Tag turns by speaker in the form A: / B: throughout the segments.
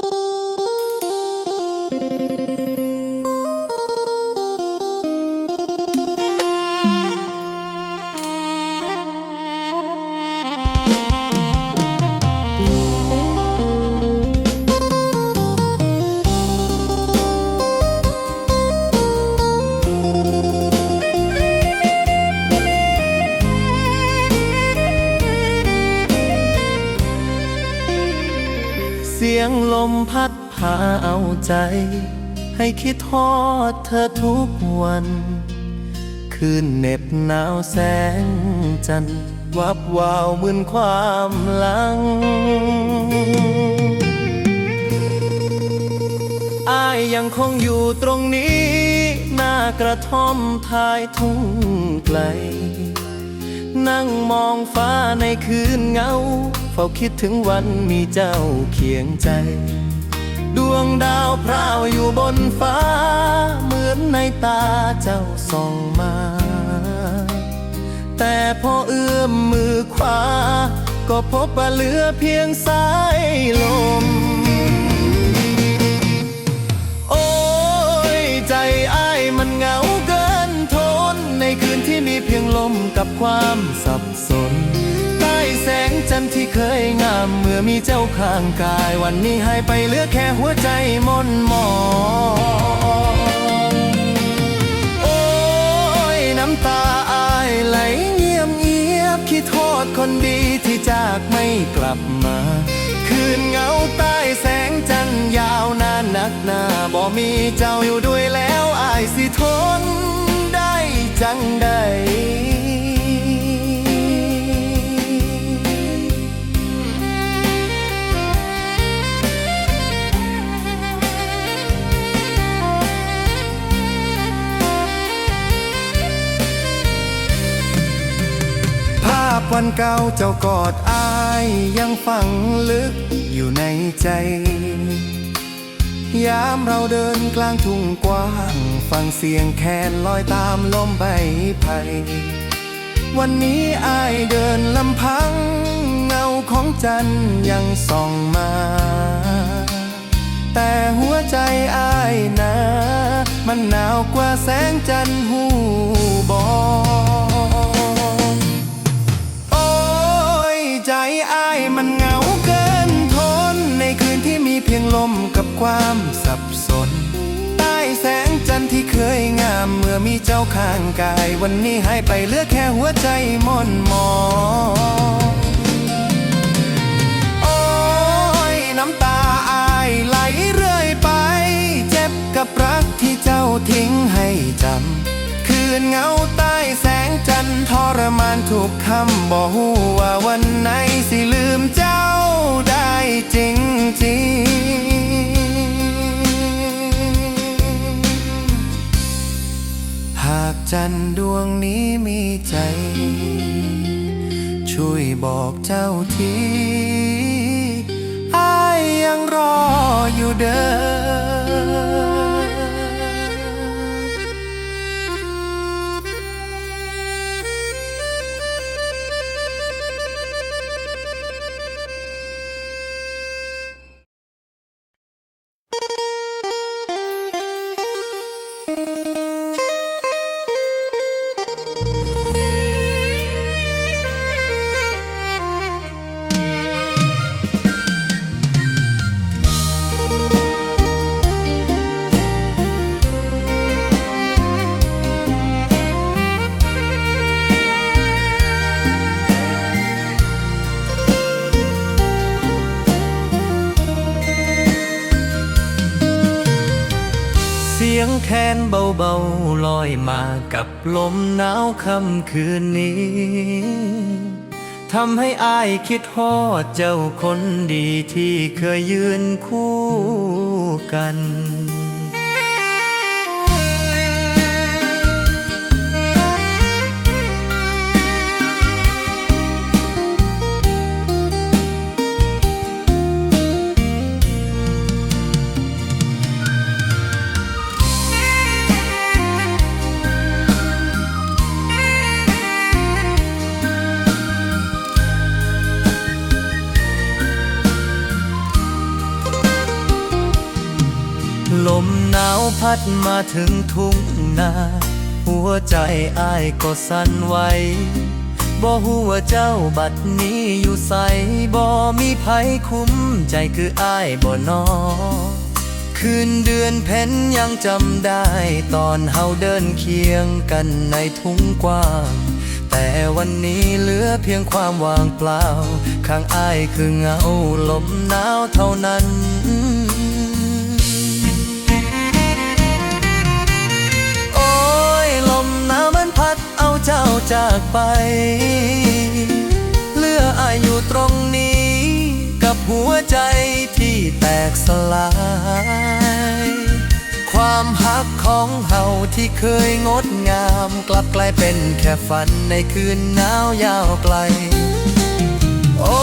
A: เใจให้คิดทอดเธอทุกวัน คืนเหน็บหนาวแสงจันทร์วับวาวเหมือนความหลังอายยังคงอยู่ตรงนี้ หน้ากระท่อมท้ายทุ่งไกล นั่งมองฟ้าในคืนเงา เฝ้าคิดถึงวันมีเจ้าเคียงใจ ดวงดาวพราวอยู่บนฟ้า เหมือนในตาเจ้าส่องมา แต่พอเอื้อมมือขวา ก็พบว่าเหลือเพียงสายลม โอ้ยใจอ้ายมันเหงาเกินทน ในคืนที่มีเพียงลมกับความสับส สงจันที่เคยงามเมื่อมีเจ้าข้างกาย วันนี้หายไปเหลือแค่หัวใจมนหมองโอ้ยน้ำตาอายไหลเงียบเงียบคิดโทษคนดีที่จากไม่กลับมา คืนเงาใต้แสงจันทร์ยาวนานนักหนาบ่มีเจ้าอยู่ด้วยแล้วอายสิทนได้จังใด วันเก่าเจ้ากอดอายยังฝังลึกอยู่ในใจ ยามเราเดินกลางทุ่งกว้าง ฟังเสียงแคนลอยตามลมใบไผ่วันนี้อายเดินลำพัง เงาของจันยังส่องมา แต่หัวใจอายนะ มันหนาวกว่าแสงจันทร์หูบ อ้ายมันเหงาเกินทน ในคืนที่มีเพียงลมกับความสับสน ใต้แสงจันทร์ที่เคยงาม เมื่อมีเจ้าข้างกาย วันนี้หายไปเหลือแค่หัวใจมนหมองโอ้ยน้ำตาอายไหลเรื่อยไป เจ็บกับรักที่เจ้าทิ้งให้จำ คืนเงาใต้แสงจันทร์ทรมานทุกคำบอกว่าวันไหนสิลืมเจ้าได้จริงจริงหากจันทร์ดวงนี้มีใจ ช่วยบอกเจ้าทีอายยังรออยู่เด้อ นเบาๆลอยมากับลมหนาวค่ำคืนนี้ทำให้อายคิดฮอดเจ้าคนดีที่เคยยืนคู่กัน มาถึงทุ่งนา หัวใจอ้ายก็สั่นไหวบ่หัวเจ้าบัดนี้อยู่ใสบ่มีภัยคุ้มใจคืออ้ายบ่นอ คืนเดือนเพ็ญยังจำได้ ตอนเฮาเดินเคียงกันในทุ่งกว้าง แต่วันนี้เหลือเพียงความว่างเปล่า ข้างอ้ายคือเงาลมหนาวเท่านั้น พัดเอาเจ้าจากไป เลืออายุตรงนี้ กับหัวใจที่แตกสลาย ความหักของเฮาที่เคยงดงาม กลับกลายเป็นแค่ฝันในคืนหนาวยาวไกล โอ้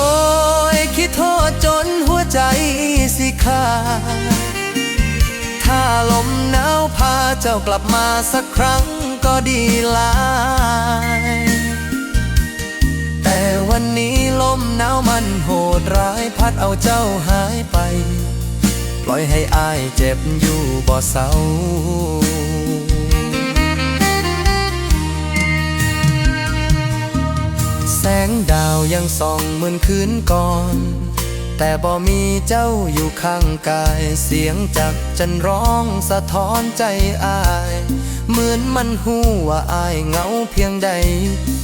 A: ยคิดโทษจนหัวใจสิขาดถ้าลมหนาวพาเจ้ากลับมาสักครั้ง ดีหลาย แต่วันนี้ลมหนาวมันโหดร้ายพัดเอาเจ้าหายไป ปล่อยให้อายเจ็บอยู่บ่เศร้าแสงดาวยังส่องเหมือนคืนก่อน แต่บ่มีเจ้าอยู่ข้างกาย เสียงจากจันร้องสะท้อนใจอาย เหมือนมันหูว่าอายเงาเพียงใด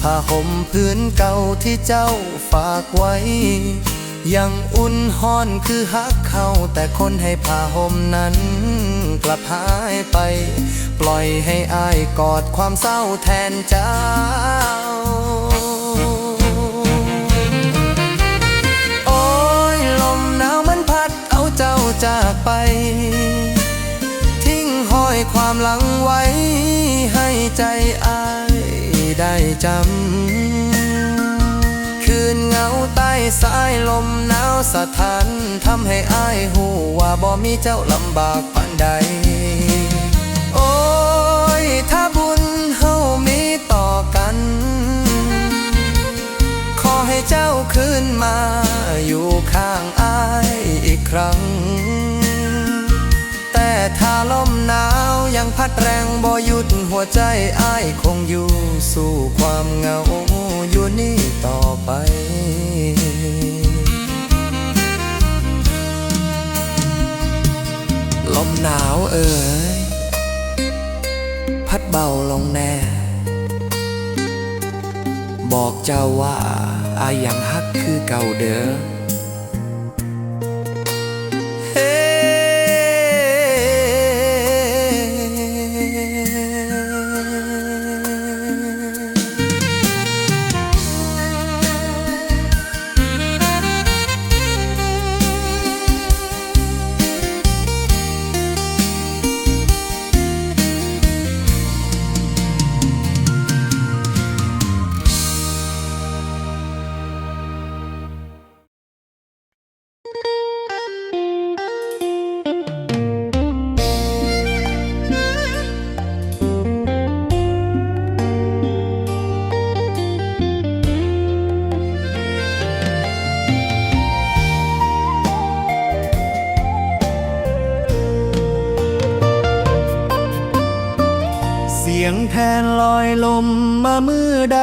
A: ผ้าห่มพื้นเก่าที่เจ้าฝากไว้ ยังอุ่นห้อนคือฮักเขาแต่คนให้ผ้าห่มนั้น กลับหายไป ปล่อยให้อายกอดความเศร้าแทนเจ้าโอ้ยลมหนาวมันพัดเอาเจ้าจากไป ทิ้งห้อยความหลัง ใจอายได้จำ คืนเงาใต้สายลมหนาวสะท้านทำให้อายหูว่าบ่มีเจ้าลำบากปานใด โอ้ย ถ้าบุญเฮามีต่อกัน ขอให้เจ้าคืนมาอยู่ข้างอายอีกครั้ง ลมหนาวยังพัดแรงบ่หยุดหัวใจอายคงอยู่สู่ความเหงาอยู่นี่ต่อไปลมหนาวเอ่ยพัดเบาลงแน่ บอกเจ้าว่าอายยังฮักคือเก่าเด้อ งแทนลอยลมมาเมื่อใด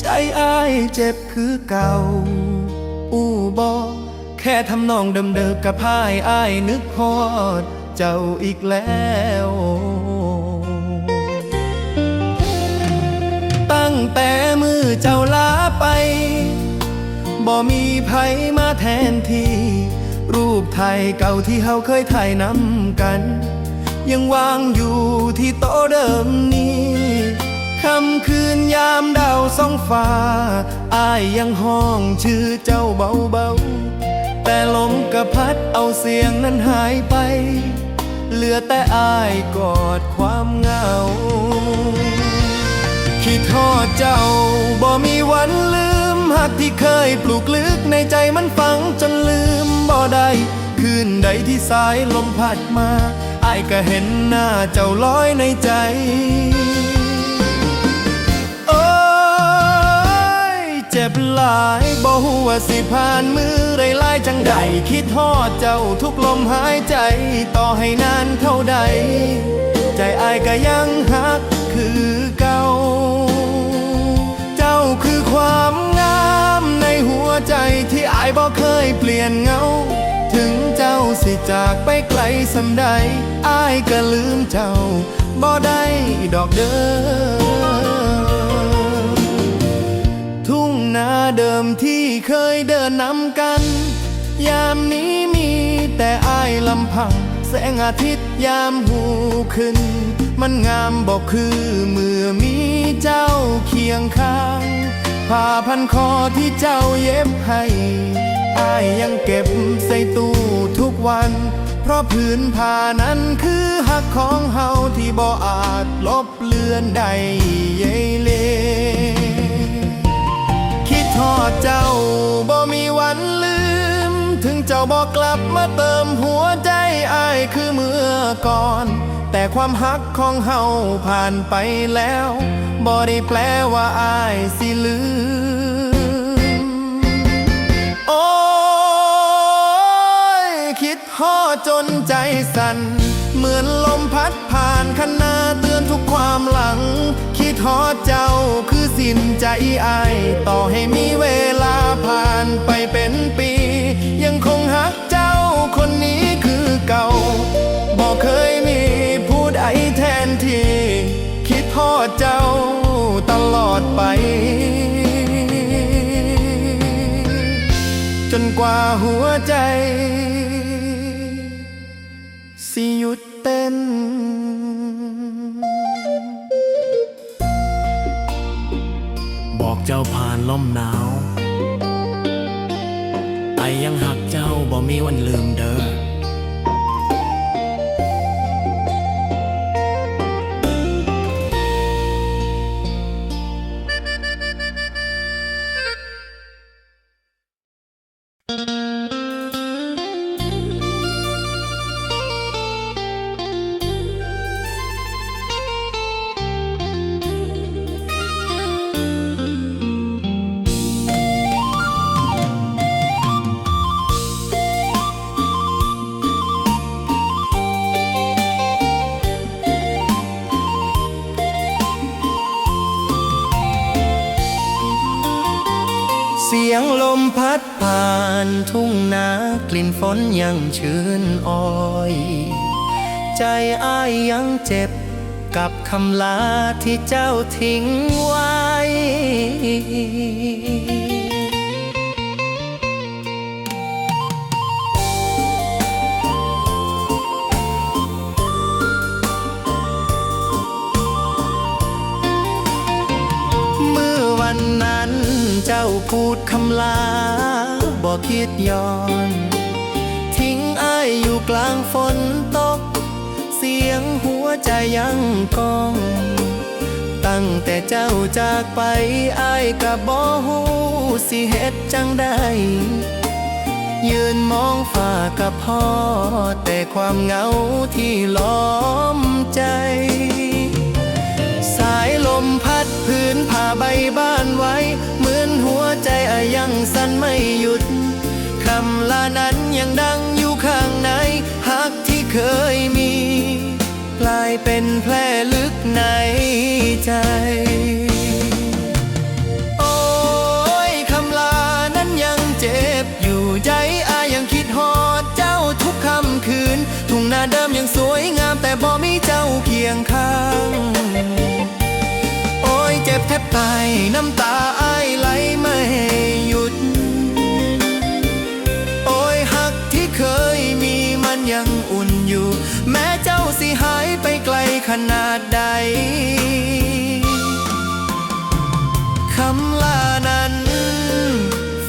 A: ใจอ้ายเจ็บคือเก่า อู้บอกแค่ทำนองเดิมๆกับพายอ้ายนึกฮอด เจ้าอีกแล้วตั้งแต่มือเจ้าลาไปบ่มีไผมาแทนที่ รูปไทยเก่าที่เฮาเคยถ่ายนำกัน ยังวางอยู่ที่โต๊ะเดิมนี้ค่ำคืนยามดาวสองฟ้า อายยังห้องชื่อเจ้าเบาๆ แต่ลมกระพัดเอาเสียงนั้นหายไป เหลือแต่อายกอดความเหงา คิดทอดเจ้าบ่มีวันลืมหักที่เคยปลูกลึกในใจมันฝังจนลืมบ่ได้ คืนใดที่สายลมพัดมา อายก็เห็นหน้าเจ้าลอยในใจ โอ้ย เจ็บหลายบ่ฮู้ว่าสิผ่านมือไรลายจังใด คิดทอดเจ้าทุกลมหายใจ ต่อให้นานเท่าใด ใจอายก็ยังหักคือเก่า เจ้าคือความงามในหัวใจที่อายบ่เคยเปลี่ยนเงา สิจากไปไกลสำใดอายก็ลืมเจ้าบ่ได้ดอกเด้อทุ่งนาเดิมที่เคยเดินนำกัน ยามนี้มีแต่อายลำพัง แสงอาทิตย์ยามหูขึ้น มันงามบอกคือเมื่อมีเจ้าเคียงข้าง ผ้าพันคอที่เจ้าเย็บให้ อายยังเก็บใส่ตู้ทุกวัน เพราะผืนผ้านั้นคือหักของเฮาที่บ่อาจลบเลือนได้เยเล คิดทอดเจ้าบ่มีวันลืม ถึงเจ้าบ่กลับมาเติมหัวใจอายคือเมื่อก่อนแต่ความหักของเฮาผ่านไปแล้ว บ่ได้แปลว่าอายสิลืม คิดฮอจนใจสั่นเหมือนลมพัดผ่านคันนาเตือนทุกความหลัง คิดฮอดเจ้าคือสิ้นใจอายต่อให้มีเวลาผ่านไปเป็นปี ยังคงหักเจ้าคนนี้คือเก่าบอกเคยมีผู้ใดแทนทีคิดฮอดเจ้าตลอดไปจนกว่าหัวใจ
B: ลิ่น
A: ฝนยังชื้นอ้อย ใจอ้ายยังเจ็บกับคำลาที่เจ้าทิ้งไว้เมื่อวันนั้นเจ้าพูดคำลาบอกคิดย้อน อ้ายอยู่กลางฝนตก เสียงหัวใจยังก้อง ตั้งแต่เจ้าจากไปอ้ายกับบ่ฮู้สิเฮ็ดจังได้ ยืนมองฟ้ากับพ่อ แต่ความเหงาที่ล้อมใจ สายลมพัดพื้นผ้าใบบ้านไว้ เหมือนหัวใจอายังสั่นไม่หยุดคำลานั้นยังดังอยู่ ข้างในหักที่เคยมีกลายเป็นแผลลึกในใจ โอ้ยคำลานั้นยังเจ็บอยู่ใจอายังคิดฮอดเจ้าทุกค่ำคืน ทุ่งนาเดิมยังสวยงามแต่บ่มีเจ้าเคียงข้าง โอ้ยเจ็บแทบตายน้ำตาอายไหลไม่ ขนาดใดคำลานั้น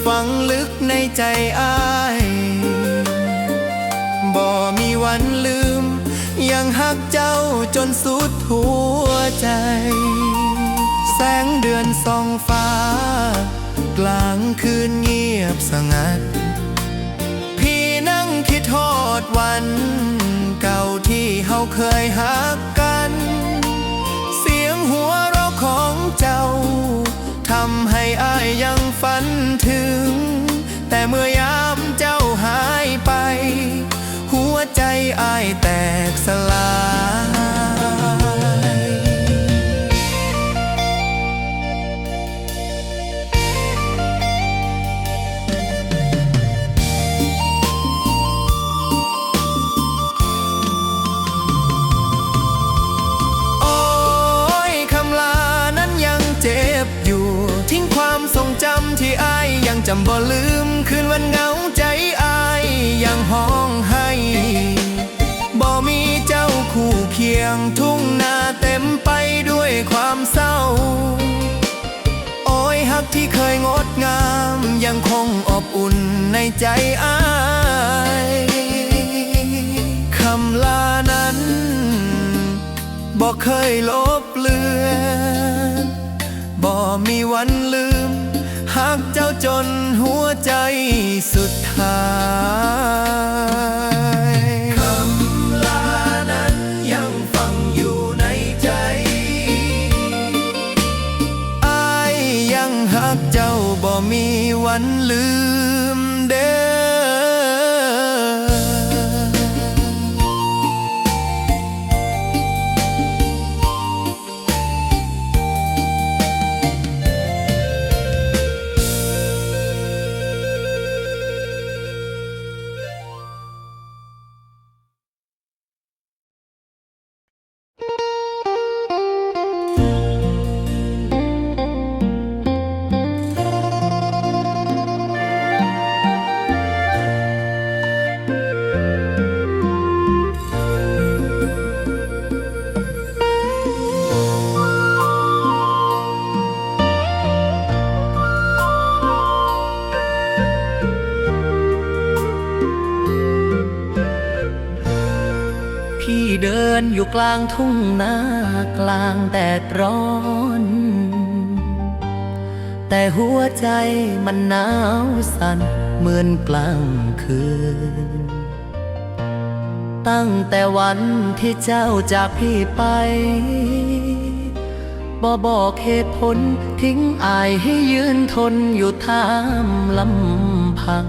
A: ฝังลึกในใจอ้ายบ่มีวันลืม ยังหักเจ้าจนสุดหัวใจ แสงเดือนส่องฟ้า กลางคืนเงียบสงัด พี่นั่งคิดทอดวัน เก่าที่เฮาเคยหัก ฝัน
C: ฝันถึง แต่เมื่อยามเจ้าหายไป หัวใจอ้ายแตกสลาย จำบ่ลืมคืนวันเหงาใจอายยังห้องให้บ่มีเจ้าคู่เคียงทุ่งนาเต็มไปด้วยความเศร้า โอ้ยฮักที่เคยงดงามยังคงอบอุ่นในใจอายคำลานั้นบ่เคยลบเลือนบ่มีวันลืม หักเจ้าจนหัวใจสุดท้ายคำลานั้นยังฟังอยู่ในใจอายยังหักเจ้าบ่มีวันลืมเด้ อ
A: ยู่กลางทุ่งนากลางแดดร้อน แต่หัวใจมันหนาวสั่นเหมือนกลางคืน ตั้งแต่วันที่เจ้าจากพี่ไปบอบอกเหตุผลทิ้งอายให้ยืนทนอยู่ท่ามลำพัง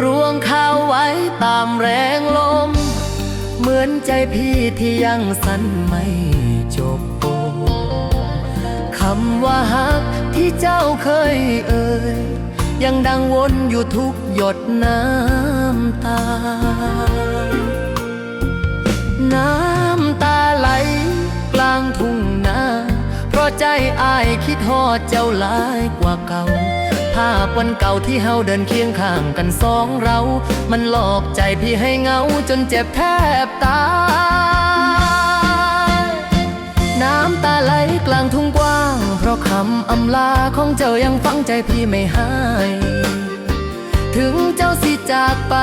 A: รวงข้าวไว้ ตามแรงลม เหมือนใจพี่ที่ยังสั่นไม่จบโอคำว่าฮักที่เจ้าเคยเอ่ย ยังดังวนอยู่ทุกหยดน้ำตา น้ำตาไหลกลางทุ่งนา เพราะใจอายคิดฮอดเจ้าหลายกว่าเก่าาพวันเก่าที่เฮาเดินเคียงข้างกันสองเรา มันหลอกใจพี่ให้เหงาจนเจ็บแทบตายน้ำตาไหลกลางทุ่งกว้าง เพราะคำอำลาของเจ้ายังฝังใจพี่ไม่หาย ถึงเจ้าสิจากไป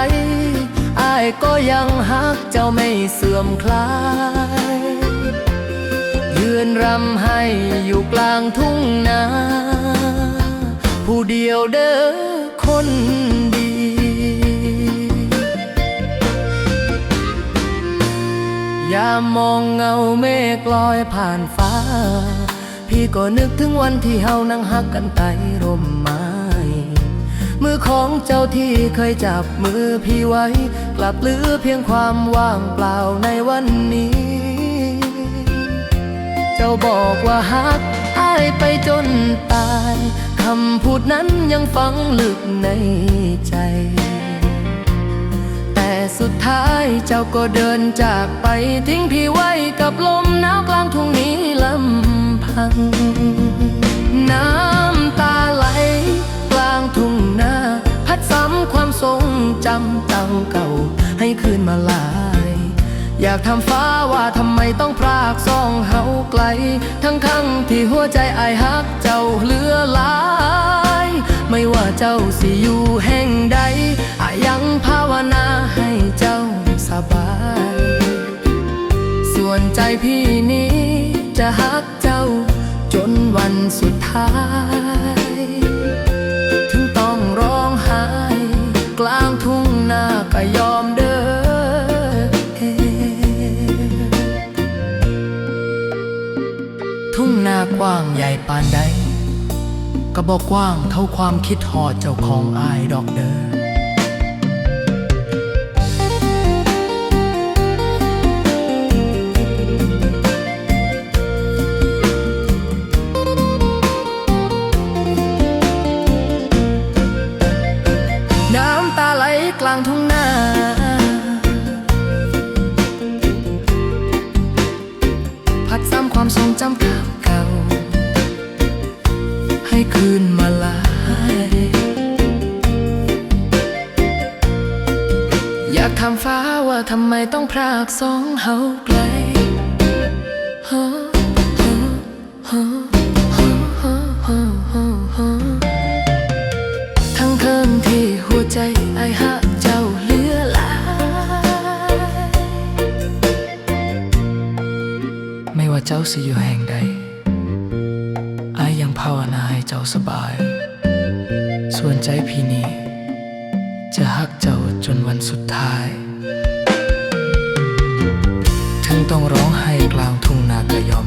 A: อายก็ยังฮักเจ้าไม่เสื่อมคลาย ยืนรำให้อยู่กลางทุ่งนา ผู้เดียวเด้อคนดีอย่ามองเงาเมฆลอยผ่านฟ้า พี่ก็นึกถึงวันที่เฮานั่งฮักกันใต้ร่มไม้มือของเจ้าที่เคยจับมือพี่ไว้ กลับเหลือเพียงความว่างเปล่าในวันนี้ เจ้าบอกว่าฮักอายไปจนตาย คำพูดนั้นยังฝังลึกในใจ แต่สุดท้ายเจ้าก็เดินจากไปทิ้งพี่ไว้กับลมหนาวกลางทุ่งนี้ลำพัง น้ำตาไหลกลางทุ่งนา พัดซ้ำความทรงจำตังเก่าให้คืนมาลา อยากทำฟ้าว่าทำไมต้องพรากสองเฮาไกล ทั้งทั้งที่หัวใจอายฮักเจ้าเหลือหลาย ไม่ว่าเจ้าสิอยู่แห่งใดอายยังภาวนาให้เจ้าสบาย ส่วนใจพี่นี้จะฮักเจ้าจนวันสุดท้าย ว้างใหญ่ปานใดก็บอกกว้างเท่าความคิดหอเจ้าของอายดอกเด้อากสองเฮาไกลฮะฮะฮะฮะฮะฮะฮะฮะทั้งเทิงที่หัวใจไอหักเจ้าเหลือหลาย ไม่ว่าเจ้าสิอยู่แห่งใดไอยยังภาวนาให้เจ้าสบาย ส่วนใจพี่นี้จะหักเจ้าจนวันสุดท้าย ต้องร้องไห้กลางทุ่งนาก็ยอม